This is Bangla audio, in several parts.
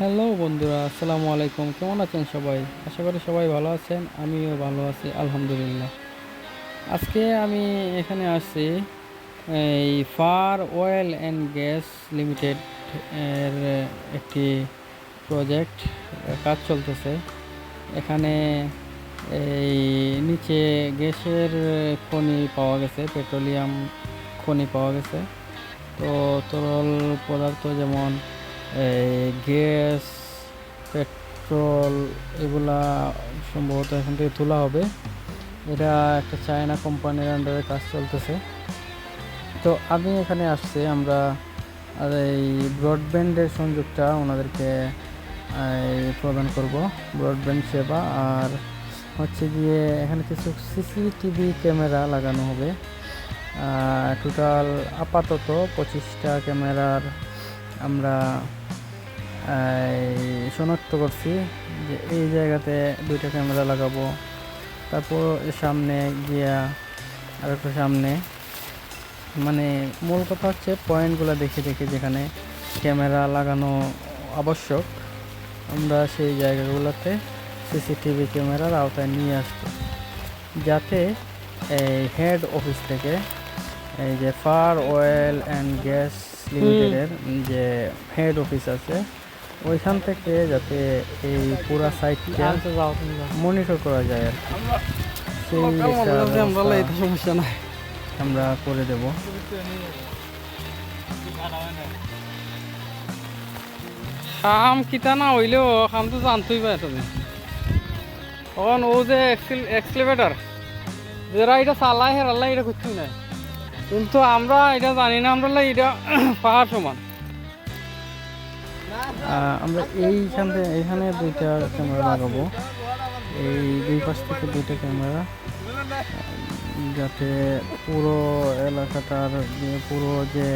হ্যালো বন্ধুরা, আসসালামু আলাইকুম। কেমন আছেন সবাই? আশা করি সবাই ভালো আছেন, আমিও ভালো আছি, আলহামদুলিল্লাহ। আজকে আমি এখানে আসছি, এই far oil and gas limited এর একটি প্রজেক্ট, কাজ চলতেছে। এখানে এই নিচে গ্যাসের খনি পাওয়া গেছে, পেট্রোলিয়াম খনি পাওয়া গেছে। তো তরল পদার্থ যেমন গ্যাস, পেট্রোল, এগুলা সম্ভবত এখান থেকে তোলা হবে। এটা একটা চায়না কোম্পানির আন্ডারে কাজ চলতেছে। তো আমি এখানে আসছি, আমরা আর এই ব্রডব্যান্ডের সংযোগটা ওনাদেরকে প্রদান করব ব্রডব্যান্ড সেবা। আর হচ্ছে গিয়ে এখানে কিছু সিসিটিভি ক্যামেরা লাগানো হবে। টোটাল আপাতত পঁচিশটা ক্যামেরার আমরা শনাক্ত করছি যে এই জায়গাতে দুইটা ক্যামেরা লাগাবো। তারপর সামনে গিয়া আর একটু সামনে। মানে মূল কথা হচ্ছে পয়েন্টগুলো দেখে দেখে যেখানে ক্যামেরা লাগানো আবশ্যক আমরা সেই জায়গাগুলোতে সিসিটিভি ক্যামেরার আওতায় নিয়ে আসব। যাতে এই হেড অফিস থেকে এই যে ফার অয়েল অ্যান্ড গ্যাস লিমিটেডের যে হেড অফিস আছে ওইখান থেকে যাতে এই পুরা সাইটটা মনিটর করা যায় আর কি। সেই সমস্যা নাই। আমরা করে দেব। কাম কিতা না হইলেও কাম তো জানতেই পারে তুমি তখন ও যে এক্সলেভেটার যারা এটা চালায় হেরাল্লা এটা করছি না কিন্তু আমরা এটা জানি না আমরা এটা পাহাড় সমান। আমরা এইখান থেকে এখানে দুইটা ক্যামেরা লাগাবো। এই দুই পাশ থেকে দুইটা ক্যামেরা যাতে পুরো এলাকাটার পুরো যে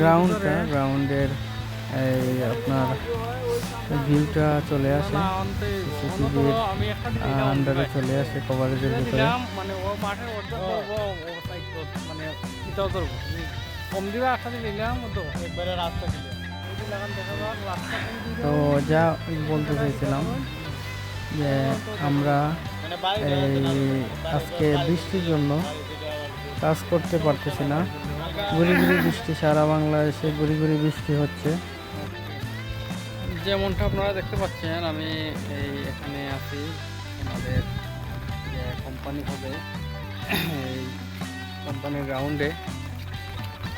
গ্রাউন্ডটা গ্রাউন্ডের এই আপনার ভিউটা চলে আসে। সিসিটিভির আন্ডারে চলে আসে কভারেজের ভিতরে। মানে কম দিবে, আশা দিলে নিলাম, তো একবারে রাস্তা দিলে তো যা বলতে চাইছিলাম যে আমরা এই আজকে বৃষ্টির জন্য কাজ করতে পারতেছি না। গুড়ি গুড়ি বৃষ্টি, সারা বাংলাদেশে গুড়ি গুড়ি বৃষ্টি হচ্ছে। যেমনটা আপনারা দেখতে পাচ্ছেন, আমি এই এখানে আছি, আমাদের যে কোম্পানি হবে, এই কোম্পানির গ্রাউন্ডে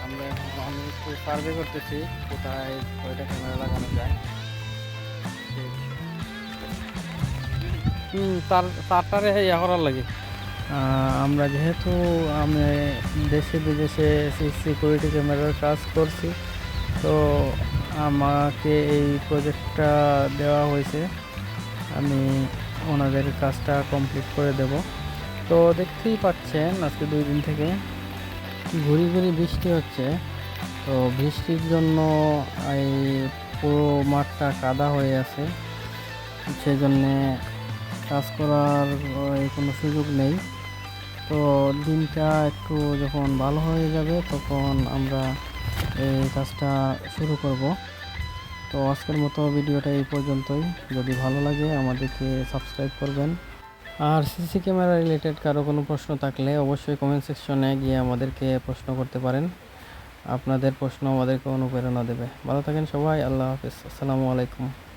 আমরা আমি একটু সার্ভে করতেছি কোথায় কয়টা ক্যামেরা লাগানো যায়। হুম তার তারটারে ইয়া করার লাগে। আমরা যেহেতু আমি দেশে বিদেশে সিকিউরিটি ক্যামেরার কাজ করছি তো আমাকে এই প্রজেক্টটা দেওয়া হয়েছে। আমি ওনাদের কাজটা কমপ্লিট করে দেব। তো দেখতেই পাচ্ছেন আজকে দুই দিন থেকে ঘুরি ঘুরি বৃষ্টি হচ্ছে, তো বৃষ্টির জন্য এই পুরো মাঠটা কাদা হয়ে আছে সেই জন্যে কাজ করার কোনো সুযোগ নেই। তো দিনটা একটু যখন ভালো হয়ে যাবে, তখন আমরা এই কাজটা শুরু করব। তো আজকের মতো ভিডিওটা এই পর্যন্তই। যদি ভালো লাগে, আমাদেরকে সাবস্ক্রাইব করবেন। আর সিসি ক্যামেরা রিলেটেড কারও কোনো প্রশ্ন থাকলে অবশ্যই কমেন্ট সেকশনে গিয়ে আমাদেরকে প্রশ্ন করতে পারেন। আপনাদের প্রশ্ন আমাদেরকে অনুপ্রেরণা দেবে। ভালো থাকেন সবাই, আল্লাহ হাফিজ। আসসালামু আলাইকুম।